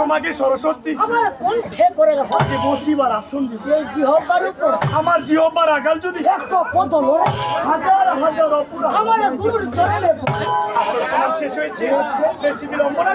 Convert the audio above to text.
সমাজে সরস্বতী। আমার কণ্ঠে করে রাখো। যে বসিবার আসন দিতে। এই জিহবার উপর। আমার জিহবার আগাল যদি এক পদ লড়ে হাজার হাজার আমার গুরুর চরণে শেষ হয়েছে। বেশি বিলম্ব না